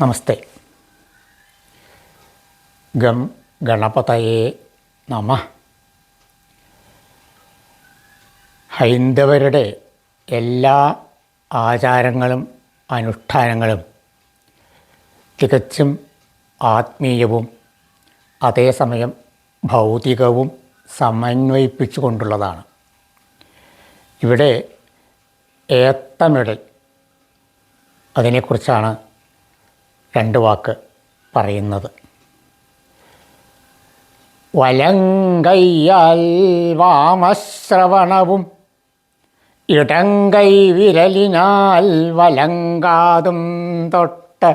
നമസ്തേ. Gum ഗണപതയെ നമ. ഹൈന്ദവരുടെ എല്ലാ ആചാരങ്ങളും അനുഷ്ഠാനങ്ങളും തികച്ചും ആത്മീയവും അതേസമയം ഭൗതികവും സമന്വയിപ്പിച്ചുകൊണ്ടുള്ളതാണ്. ഇവിടെ ഏത്തമിടൽ അതിനെക്കുറിച്ചാണ് രണ്ട് വാക്ക് പറയുന്നത്. വലങ്കയ്യാൽ വാമശ്രവണവും ഇടങ്കൈ വിരലിനാൽ വലങ്കാതും തൊട്ട്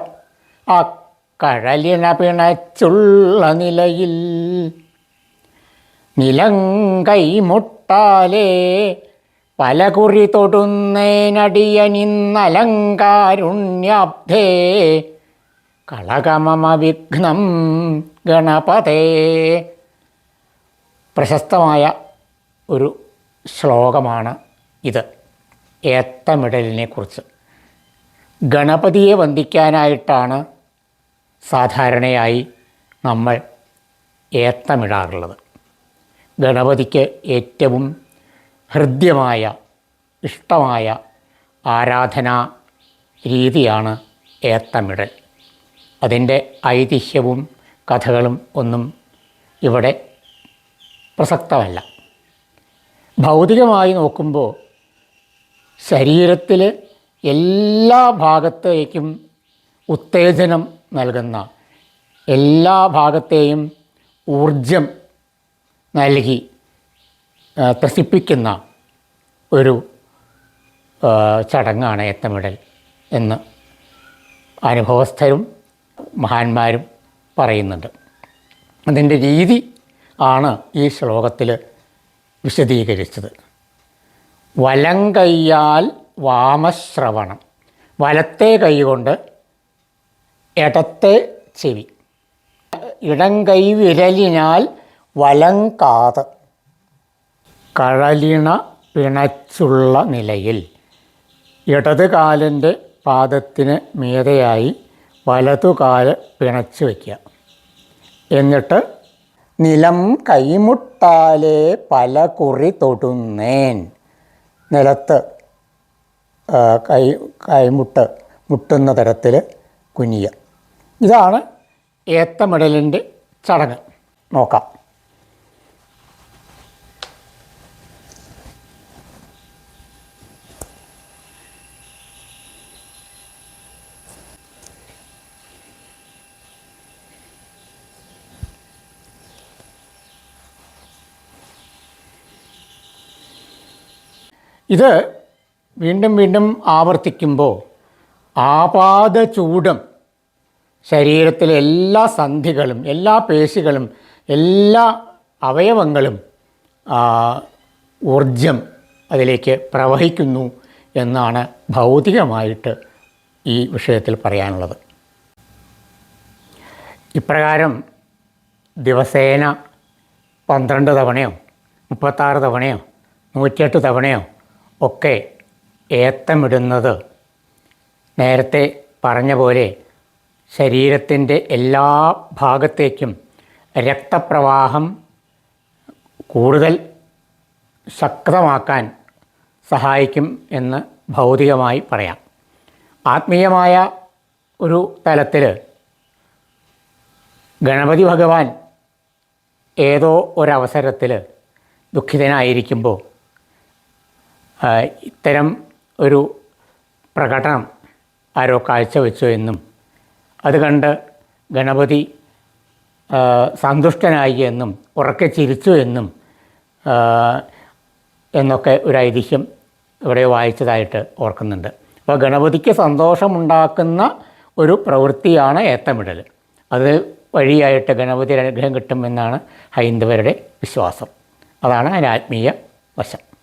അക്കഴലിന പിണച്ചുള്ള നിലയിൽ നിലങ്കൈ മുട്ടാലേ പലകുറി തൊടുന്നേനടിയനിന്നലങ്കാരുണ്യാബ്ധേ കളകമമ വിഘ്നം ഗണപതേ. പ്രശസ്തമായ ഒരു ശ്ലോകമാണ് ഇത്. ഏത്തമിടലിനെക്കുറിച്ച്. ഗണപതിയെ വന്ദിക്കാനായിട്ടാണ് സാധാരണയായി നമ്മൾ ഏത്തമിടാറുള്ളത്. ഗണപതിക്ക് ഏറ്റവും ഹൃദ്യമായ ഇഷ്ടമായ ആരാധനാ രീതിയാണ് ഏത്തമിടൽ. അതിന്റെ ഐതിഹ്യവും കഥകളും ഒന്നും ഇവിടെ പ്രസക്തമല്ല. ഭൗതികമായി നോക്കുമ്പോൾ ശരീരത്തിൽ എല്ലാ ഭാഗത്തേക്കും ഉത്തേജനം നൽകുന്ന എല്ലാ ഭാഗത്തെയും ഊർജം നൽകി ത്രസിപ്പിക്കുന്ന ഒരു ചടങ്ങാണ് ഏത്തമിടൽ എന്ന് അനുഭവസ്ഥരും മഹാന്മാരും പറയുന്നുണ്ട്. അതിന്റെ രീതി ആണ് ഈ ശ്ലോകത്തിൽ വിശദീകരിച്ചത്. വലം വലങ്കയ്യാൽ വാമശ്രവണം. വലത്തെ കൈകൊണ്ട് ഇടത്തെ ചെവി. ഇടം കൈ വിരലിനാൽ വലങ്കാത് കഴലിണ പിണച്ചുള്ള നിലയിൽ ഇടത് കാലിന്റെ പാദത്തിന് മീതെയായി വലതുകാൽ പിണച്ച് വയ്ക്കുക എന്നിട്ട് നിലം കൈമുട്ടാലെ പല കുറി തൊടുന്നേൻ. നിലത്ത് കൈ കൈമുട്ട് മുട്ടുന്ന തരത്തിൽ കുനിയ ഇതാണ് ഏത്തമിടലിന്റെ ചടങ്ങ്. നോക്കാം. ഇത് വീണ്ടും വീണ്ടും ആവർത്തിക്കുമ്പോൾ ആപാദചൂടം ചൂടും ശരീരത്തിലെ എല്ലാ സന്ധികളും എല്ലാ പേശികളും എല്ലാ അവയവങ്ങളും ഊർജം അതിലേക്ക് പ്രവഹിക്കുന്നു എന്നാണ് ഭൗതികമായിട്ട് ഈ വിഷയത്തിൽ പറയാനുള്ളത്. ഇപ്രകാരം ദിവസേന പന്ത്രണ്ട് തവണയോ മുപ്പത്താറ് തവണയോ നൂറ്റിയെട്ട് തവണയോ ഒക്കെ ഏത്തമിടുന്നത്. നേരത്തെ പറഞ്ഞ പോലെ ശരീരത്തിന്റെ എല്ലാ ഭാഗത്തേക്കും രക്തപ്രവാഹം കൂടുതൽ ശക്തമാക്കാൻ സഹായിക്കും എന്ന് ഭൗതികമായി പറയാം. ആത്മീയമായ ഒരു തലത്തിൽ ഗണപതി ഭഗവാൻ ഏതോ ഒരവസരത്തിൽ ദുഃഖിതനായിരിക്കുമ്പോൾ ഇത്തരം ഒരു പ്രകടനം ആരോ കാഴ്ചവെച്ചു എന്നും അത് കണ്ട് ഗണപതി സന്തുഷ്ടനായി എന്നും ഉറക്കെ ചിരിച്ചു എന്നും എന്നൊക്കെ ഒരു ഐതിഹ്യം ഇവിടെ വായിച്ചതായിട്ട് ഓർക്കുന്നുണ്ട്. അപ്പോൾ ഗണപതിക്ക് സന്തോഷമുണ്ടാക്കുന്ന ഒരു പ്രവൃത്തിയാണ് ഏത്തമിടൽ അത് വഴിയായിട്ട് ഗണപതി അനുഗ്രഹം കിട്ടുമെന്നാണ് ഹൈന്ദവരുടെ വിശ്വാസം. അതാണ് അതിന് ആത്മീയ വശം.